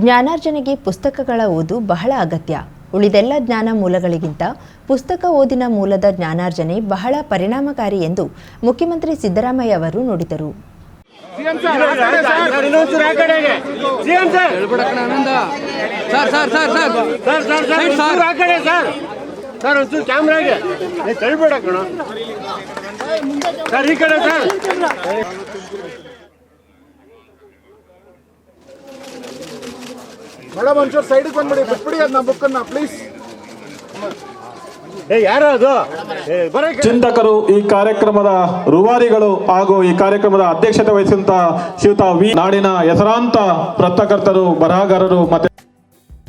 ಜ್ಞಾನಾರ್ಜನೆಗೆ ಪುಸ್ತಕಗಳ ಓದು ಬಹಳ ಅಗತ್ಯ. ಉಳಿದೆಲ್ಲ ಜ್ಞಾನ ಮೂಲಗಳಿಗಿಂತ ಪುಸ್ತಕ ಓದಿನ ಮೂಲದ ಜ್ಞಾನಾರ್ಜನೆ ಬಹಳ ಪರಿಣಾಮಕಾರಿ ಎಂದು ಮುಖ್ಯಮಂತ್ರಿ ಸಿದ್ದರಾಮಯ್ಯ ಅವರು ನುಡಿದರು. ಸರ್. ಮೇಡಮ್ ಒಂಚೂರು ಸೈಡಿಗೆ ಬಂದ್ಬಿಡಿ. ಬಿಟ್ಬಿಡಿ ಅದನ್ನ ಬುಕ್ಕನ್ನ ಪ್ಲೀಸ್ ಏ ಯಾರು ಅದು? ಏ ಚಿಂತಕರು ಈ ಕಾರ್ಯಕ್ರಮದ ರೂವಾರಿಗಳು ಹಾಗೂ ಈ ಕಾರ್ಯಕ್ರಮದ ಅಧ್ಯಕ್ಷತೆ ವಹಿಸಿದಂತ ಶ್ರೀಯುತ ವಿ ನಾಡಿನ ಹೆಸರಾಂತ ಪತ್ರಕರ್ತರು ಬರಹಗಾರರು ಮತ್ತೆ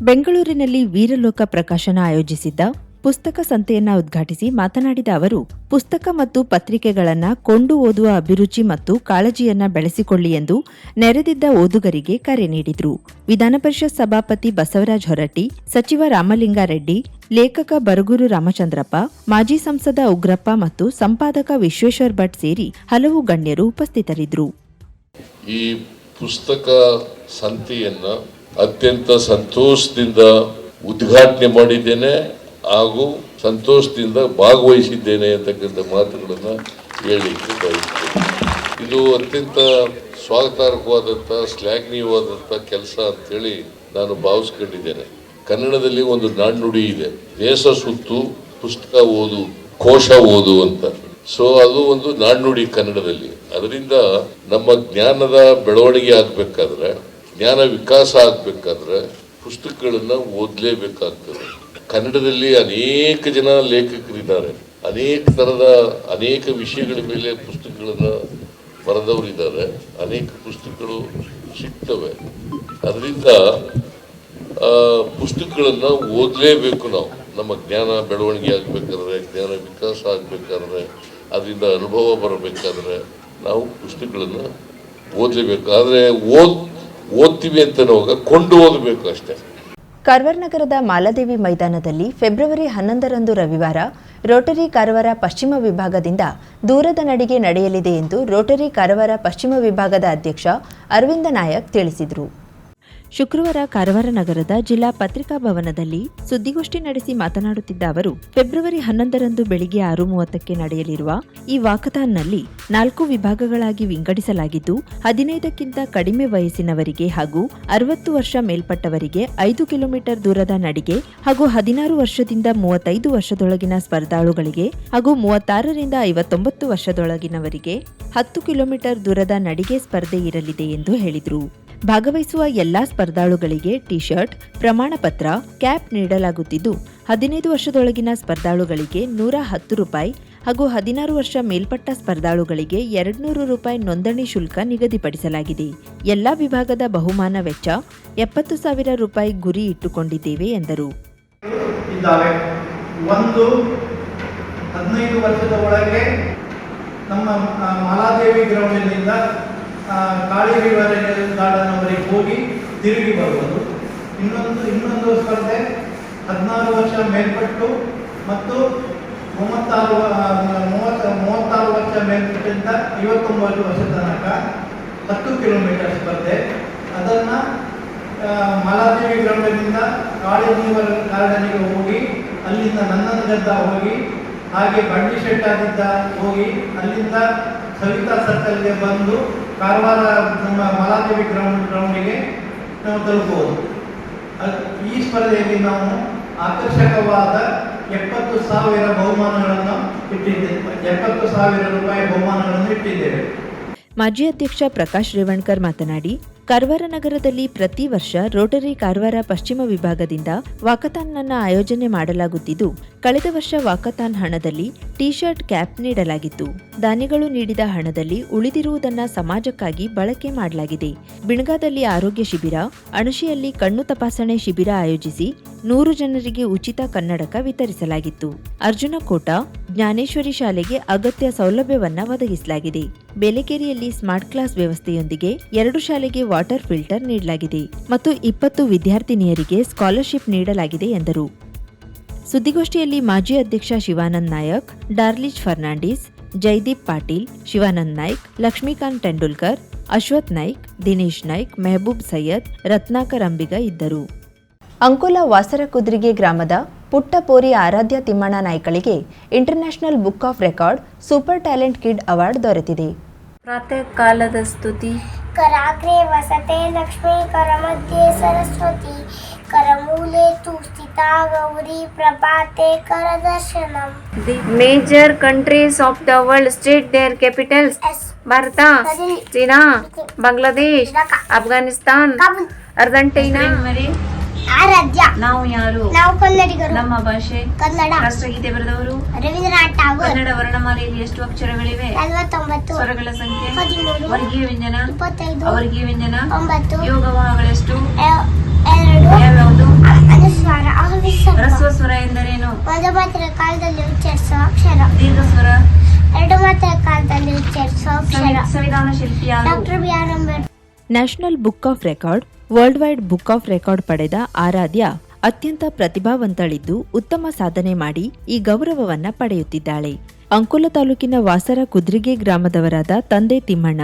ಬೆಂಗಳೂರಿನಲ್ಲಿ ವೀರಲೋಕ ಪ್ರಕಾಶನ ಆಯೋಜಿಸಿದ್ದ ಪುಸ್ತಕ ಸಂತೆಯನ್ನ ಉದ್ಘಾಟಿಸಿ ಮಾತನಾಡಿದ ಅವರು, ಪುಸ್ತಕ ಮತ್ತು ಪತ್ರಿಕೆಗಳನ್ನ ಕೊಂಡು ಓದುವ ಅಭಿರುಚಿ ಮತ್ತು ಕಾಳಜಿಯನ್ನ ಬೆಳೆಸಿಕೊಳ್ಳಿ ಎಂದು ನೆರೆದಿದ್ದ ಓದುಗರಿಗೆ ಕರೆ ನೀಡಿದರು. ವಿಧಾನಪರಿಷತ್ ಸಭಾಪತಿ ಬಸವರಾಜ ಹೊರಟ್ಟಿ, ಸಚಿವ ರಾಮಲಿಂಗಾರೆಡ್ಡಿ, ಲೇಖಕ ಬರಗೂರು ರಾಮಚಂದ್ರಪ್ಪ, ಮಾಜಿ ಸಂಸದ ಉಗ್ರಪ್ಪ ಮತ್ತು ಸಂಪಾದಕ ವಿಶ್ವೇಶ್ವರ್ ಭಟ್ ಸೇರಿ ಹಲವು ಗಣ್ಯರು ಉಪಸ್ಥಿತರಿದ್ದರು ಈ ಪುಸ್ತಕ ಸಂತೆಯನ್ನು ಅತ್ಯಂತ ಸಂತೋಷದಿಂದ ಉದ್ಘಾಟನೆ ಮಾಡಿದ್ದೇನೆ. ಹಾಗೂ ಸಂತೋಷದಿಂದ ಭಾಗವಹಿಸಿದ್ದೇನೆ ಅಂತಕ್ಕಂಥ ಮಾತುಗಳನ್ನು ಹೇಳಲಿಕ್ಕೆ ಬಯಸ್ತೇನೆ. ಇದು ಅತ್ಯಂತ ಸ್ವಾಗತಾರ್ಹವಾದಂಥ, ಶ್ಲಾಘನೀಯವಾದಂಥ ಕೆಲಸ ಅಂತೇಳಿ ನಾನು ಭಾವಿಸ್ಕೊಂಡಿದ್ದೇನೆ. ಕನ್ನಡದಲ್ಲಿ ಒಂದು ನಾಣ್ಣುಡಿ ಇದೆ. ದೇಶ ಸುತ್ತು, ಪುಸ್ತಕ ಓದು, ಕೋಶ ಓದು ಅಂತ. ಸೊ ಅದು ಒಂದು ನಾಣ್ಣುಡಿ ಕನ್ನಡದಲ್ಲಿ. ಅದರಿಂದ ನಮ್ಮ ಜ್ಞಾನದ ಬೆಳವಣಿಗೆ ಆಗಬೇಕಾದ್ರೆ, ಜ್ಞಾನ ವಿಕಾಸ ಆಗಬೇಕಾದ್ರೆ ಪುಸ್ತಕಗಳನ್ನು ಓದಲೇಬೇಕಾಗ್ತದೆ. ಕನ್ನಡದಲ್ಲಿ ಅನೇಕ ಜನ ಲೇಖಕರಿದ್ದಾರೆ. ಅನೇಕ ಥರದ ಅನೇಕ ವಿಷಯಗಳ ಮೇಲೆ ಪುಸ್ತಕಗಳನ್ನ ಬರೆದವರಿದ್ದಾರೆ. ಅನೇಕ ಪುಸ್ತಕಗಳು ಸಿಗ್ತವೆ. ಅದರಿಂದ ಪುಸ್ತಕಗಳನ್ನು ಓದಲೇಬೇಕು ನಾವು. ನಮ್ಮ ಜ್ಞಾನ ಬೆಳವಣಿಗೆ ಆಗ್ಬೇಕಾದ್ರೆ, ಜ್ಞಾನ ವಿಕಾಸ ಆಗ್ಬೇಕಾದ್ರೆ, ಅದರಿಂದ ಅನುಭವ ಬರಬೇಕಾದ್ರೆ ನಾವು ಪುಸ್ತಕಗಳನ್ನು ಓದಲೇಬೇಕು. ಆದರೆ ಓದ್, ಓದ್ತೀವಿ ಅಂತ ಕೊಂಡು ಓದಬೇಕು ಅಷ್ಟೇ. ಕಾರವಾರ ನಗರದ ಮಾಲಾದೇವಿ ಮೈದಾನದಲ್ಲಿ ಫೆಬ್ರವರಿ ಹನ್ನೊಂದರಂದು ರವಿವಾರ ರೋಟರಿ ಕಾರವಾರ ಪಶ್ಚಿಮ ವಿಭಾಗದಿಂದ ದೂರದ ನಡಿಗೆ ನಡೆಯಲಿದೆ ಎಂದು ರೋಟರಿ ಕಾರವಾರ ಪಶ್ಚಿಮ ವಿಭಾಗದ ಅಧ್ಯಕ್ಷ ಅರವಿಂದ ನಾಯಕ್ ತಿಳಿಸಿದರು. ಶುಕ್ರವಾರ ಕಾರವಾರ ನಗರದ ಜಿಲ್ಲಾ ಪತ್ರಿಕಾ ಭವನದಲ್ಲಿ ಸುದ್ದಿಗೋಷ್ಠಿ ನಡೆಸಿ ಮಾತನಾಡುತ್ತಿದ್ದ ಅವರು, ಫೆಬ್ರವರಿ ಹನ್ನೊಂದರಂದು ಬೆಳಿಗ್ಗೆ ಆರು ಮೂವತ್ತಕ್ಕೆ ನಡೆಯಲಿರುವ ಈ ವಾಕಥಾನ್ನಲ್ಲಿ ನಾಲ್ಕು ವಿಭಾಗಗಳಾಗಿ ವಿಂಗಡಿಸಲಾಗಿದ್ದು, ಹದಿನೈದಕ್ಕಿಂತ ಕಡಿಮೆ ವಯಸ್ಸಿನವರಿಗೆ ಹಾಗೂ ಅರವತ್ತು ವರ್ಷ ಮೇಲ್ಪಟ್ಟವರಿಗೆ ಐದು ಕಿಲೋಮೀಟರ್ ದೂರದ ನಡಿಗೆ ಹಾಗೂ ಹದಿನಾರು ವರ್ಷದಿಂದ ಮೂವತ್ತೈದು ವರ್ಷದೊಳಗಿನ ಸ್ಪರ್ಧಾಳುಗಳಿಗೆ ಹಾಗೂ ಮೂವತ್ತಾರರಿಂದ ಐವತ್ತೊಂಬತ್ತು ವರ್ಷದೊಳಗಿನವರಿಗೆ ಹತ್ತು ಕಿಲೋಮೀಟರ್ ದೂರದ ನಡಿಗೆ ಸ್ಪರ್ಧೆ ಇರಲಿದೆ ಎಂದು ಹೇಳಿದರು. ಭಾಗವಹಿಸುವ ಎಲ್ಲಾ ಸ್ಪರ್ಧಾಳುಗಳಿಗೆ ಟಿ ಶರ್ಟ್ ಪ್ರಮಾಣ ಪತ್ರ ಕ್ಯಾಪ್ ನೀಡಲಾಗುತ್ತಿದ್ದು, ಹದಿನೈದು ವರ್ಷದೊಳಗಿನ ಸ್ಪರ್ಧಾಳುಗಳಿಗೆ ನೂರ ಹತ್ತು ರೂಪಾಯಿ ಹಾಗೂ ಹದಿನಾರು ವರ್ಷ ಮೇಲ್ಪಟ್ಟ ಸ್ಪರ್ಧಾಳುಗಳಿಗೆ ಎರಡ್ನೂರು ರೂಪಾಯಿ ನೋಂದಣಿ ಶುಲ್ಕ ನಿಗದಿಪಡಿಸಲಾಗಿದೆ. ಎಲ್ಲಾ ವಿಭಾಗದ ಬಹುಮಾನ ವೆಚ್ಚ ಎಪ್ಪತ್ತು ಸಾವಿರ ರೂಪಾಯಿ ಗುರಿ ಇಟ್ಟುಕೊಂಡಿದ್ದೇವೆ, ಎಂದರು. ಒಂದು ಹದಿನೈದು ವರ್ಷದ ಒಳಗೆ ನಮ್ಮ ಮಾಲಾದೇವಿ ಗ್ರೌಂಡಿನಿಂದ ರಿವರ್ ಗಾರ್ಡನ್ ಅವರಿಗೆ ಹೋಗಿ ತಿರುಗಿ ಬರುವುದು. ಇನ್ನೊಂದು ಇನ್ನೊಂದು ಸ್ಪರ್ಧೆ ಹದಿನಾರು ವರ್ಷ ಮೇಲ್ಪಟ್ಟು ಮತ್ತು ಮೂವತ್ತಾರು ಮೂವತ್ತ, ಮೂವತ್ತಾರು ವರ್ಷ ಮೇಲ್ಪಟ್ಟಿಂದ ಐವತ್ತೊಂಬತ್ತು ವರ್ಷ ತನಕ ಹತ್ತು ಕಿಲೋಮೀಟರ್ ಸ್ಪರ್ಧೆ. ಅದನ್ನು ಮಾಲಾದೇವಿ ಗ್ರಾಮದಿಂದ ಕಾಳಿ ರಿವರ್ ಗಾರ್ಡನಿಗೆ ಹೋಗಿ, ಅಲ್ಲಿಂದ ನನ್ನಗದ್ದ ಹೋಗಿ, ಹಾಗೆ ಬಂಡಿ ಶೆಟ್ಟಾದಿದ್ದ ಹೋಗಿ, ಅಲ್ಲಿಂದ ಸವಿತಾ ಸರ್ಕಲ್ಗೆ ಬಂದು ಕಾರವಾರ ನಮ್ಮ ಮಲಾದೇವಿ ಗ್ರೌಂಡ್ ಗ್ರೌಂಡಿಗೆ ನಾವು ತಲುಪುವುದು. ಈ ಸ್ಪರ್ಧೆಯಲ್ಲಿ ನಾವು ಆಕರ್ಷಕವಾದ ಎಪ್ಪತ್ತು ಸಾವಿರ ಬಹುಮಾನಗಳನ್ನು ಇಟ್ಟಿದ್ದೇವೆ. ಎಪ್ಪತ್ತು ಸಾವಿರ ರೂಪಾಯಿ ಬಹುಮಾನಗಳನ್ನು ಇಟ್ಟಿದ್ದೇವೆ. ಮಾಜಿ ಅಧ್ಯಕ್ಷ ಪ್ರಕಾಶ್ ರೇವಣ್ಕರ್ ಮಾತನಾಡಿ ಕಾರವಾರ ನಗರದಲ್ಲಿ ಪ್ರತಿ ವರ್ಷ ರೋಟರಿ ಕಾರವಾರ ಪಶ್ಚಿಮ ವಿಭಾಗದಿಂದ ವಾಕಥಾನ್ ಅನ್ನು ಆಯೋಜನೆ ಮಾಡಲಾಗುತ್ತಿದ್ದು, ಕಳೆದ ವರ್ಷ ವಾಕಥಾನ್ ಹಣದಲ್ಲಿ ಟಿ ಶರ್ಟ್ ಕ್ಯಾಪ್ ನೀಡಲಾಗಿತ್ತು. ದಾನಿಗಳು ನೀಡಿದ ಹಣದಲ್ಲಿ ಉಳಿದಿರುವುದನ್ನು ಸಮಾಜಕ್ಕಾಗಿ ಬಳಕೆ ಮಾಡಲಾಗಿದೆ. ಬಿಣಗಾದಲ್ಲಿ ಆರೋಗ್ಯ ಶಿಬಿರ, ಅಣಶಿಯಲ್ಲಿ ಕಣ್ಣು ತಪಾಸಣೆ ಶಿಬಿರ ಆಯೋಜಿಸಿ ನೂರು ಜನರಿಗೆ ಉಚಿತ ಕನ್ನಡಕ ವಿತರಿಸಲಾಗಿತ್ತು. ಅರ್ಜುನ ಕೋಟ, ಜ್ಞಾನೇಶ್ವರಿ ಶಾಲೆಗೆ ಅಗತ್ಯ ಸೌಲಭ್ಯವನ್ನ ಒದಗಿಸಲಾಗಿದೆ. ಬೇಲೆಕೇರಿಯಲ್ಲಿ ಸ್ಮಾರ್ಟ್ ಕ್ಲಾಸ್ ವ್ಯವಸ್ಥೆಯೊಂದಿಗೆ ಎರಡು ಶಾಲೆಗೆ ವಾಟರ್ ಫಿಲ್ಟರ್ ನೀಡಲಾಗಿದೆ ಮತ್ತು ಇಪ್ಪತ್ತು ವಿದ್ಯಾರ್ಥಿನಿಯರಿಗೆ ಸ್ಕಾಲರ್ಶಿಪ್ ನೀಡಲಾಗಿದೆ ಎಂದರು. ಸುದ್ದಿಗೋಷ್ಠಿಯಲ್ಲಿ ಮಾಜಿ ಅಧ್ಯಕ್ಷ ಶಿವಾನಂದ್ ನಾಯಕ್ ಡಾರ್ಲಿಜ್ ಫರ್ನಾಂಡಿಸ್, ಜೈದೀಪ್ ಪಾಟೀಲ್, ಶಿವಾನಂದ್ ನಾಯ್ಕ್, ಲಕ್ಷ್ಮೀಕಾಂತ್ ತೆಂಡೂಲ್ಕರ್, ಅಶ್ವಥ್ ನಾಯ್ಕ್, ದಿನೇಶ್ ನಾಯ್ಕ್, ಮೆಹಬೂಬ್ ಸೈಯದ್, ರತ್ನಾಕರ್ ಅಂಬಿಗ ಇದ್ದರು. ಅಂಕೋಲ ವಾಸರಕುದ್ರಿಗೆ ಗ್ರಾಮದ ಪುಟ್ಟಪೋರಿ Aradhya Timmanna ನಾಯ್ಕಳಿಗೆ international book of record super talent kid award ದೊರೆತಿದೆ. ಪ್ರಾತಃ ಕಾಲದ ಸ್ತುತಿ. कराग्रे वसते लक्ष्मी करमध्ये सरस्वती। करमूले तु स्थिता गौरी प्रभाते करदर्शनम। The major countries of the world state their Bharat China Bangladesh Afghanistan Argentina Argentina Aradhya. ನಾವು ಯಾರು? ನಾವು ಕನ್ನಡಿಗರು. ನಮ್ಮ ಭಾಷೆ? ಕನ್ನಡ. ರಾಷ್ಟ್ರಗೀತೆ ಬರೆದವರು? ರವೀಂದ್ರನಾಥ್ ಟಾಗೂರ್ ಕನ್ನಡ ವರ್ಣಮಾಲೆಯಲ್ಲಿ ಎಷ್ಟು ಅಕ್ಷರಗಳಿವೆ? ನಲವತ್ತೊಂಬತ್ತು. ಸ್ವರಗಳ ಸಂಖ್ಯೆ? ಹದಿಮೂರು. ವರ್ಗೀಯ ವ್ಯಂಜನ? ಇಪ್ಪತ್ತೈದು. ಅವರ್ಗೀಯ ವ್ಯಂಜನ? ಒಂಬತ್ತು. ಯೋಗವಾಹಗಳೆಷ್ಟು ಭಾವಗಳೆಷ್ಟು ಎರಡು. ಯಾವ್ಯಾವುದು? ಅನುಸ್ವಾರ. ಅವಿಸರ್ಗ ಹ್ರಸ್ವ ಸ್ವರ ಎಂದರೇನು? ಒಂದು ಮಾತ್ರ ಕಾಲದಲ್ಲಿ ಉಚ್ಚರಿಸುವ ಅಕ್ಷರ. ದೀರ್ಘ ಸ್ವರ? ಎರಡು ಮಾತ್ರ ಕಾಲದಲ್ಲಿ ಉಚ್ಚರಿಸುವ ಅಕ್ಷರ. ಸಂವಿ- ಸಂವಿಧಾನ ಶಿಲ್ಪಿ ಯಾರು? Doctor B R Ambedkar. National book of record world wide book of record ಪಡೆದ ಆರಾಧ್ಯ ಅತ್ಯಂತ ಪ್ರತಿಭಾವಂತಳಿದ್ದು ಉತ್ತಮ ಸಾಧನೆ ಮಾಡಿ ಈ ಗೌರವವನ್ನ ಪಡೆಯುತ್ತಿದ್ದಾಳೆ. ಅಂಕೋಲ ತಾಲೂಕಿನ ವಾಸರ ಕುದ್ರಿಗೆ ಗ್ರಾಮದವರಾದ ತಂದೆ ತಿಮ್ಮಣ್ಣ,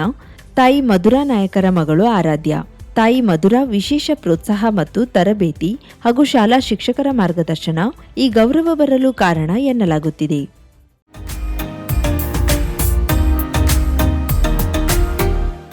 ತಾಯಿ ಮಧುರಾ ನಾಯಕರ ಮಗಳು ಆರಾಧ್ಯ, ತಾಯಿ ಮಧುರಾ ವಿಶೇಷ ಪ್ರೋತ್ಸಾಹ ಮತ್ತು ತರಬೇತಿ ಹಾಗೂ ಶಾಲಾ ಶಿಕ್ಷಕರ ಮಾರ್ಗದರ್ಶನ ಈ ಗೌರವ ಬರಲು ಕಾರಣ ಎನ್ನಲಾಗುತ್ತಿದೆ.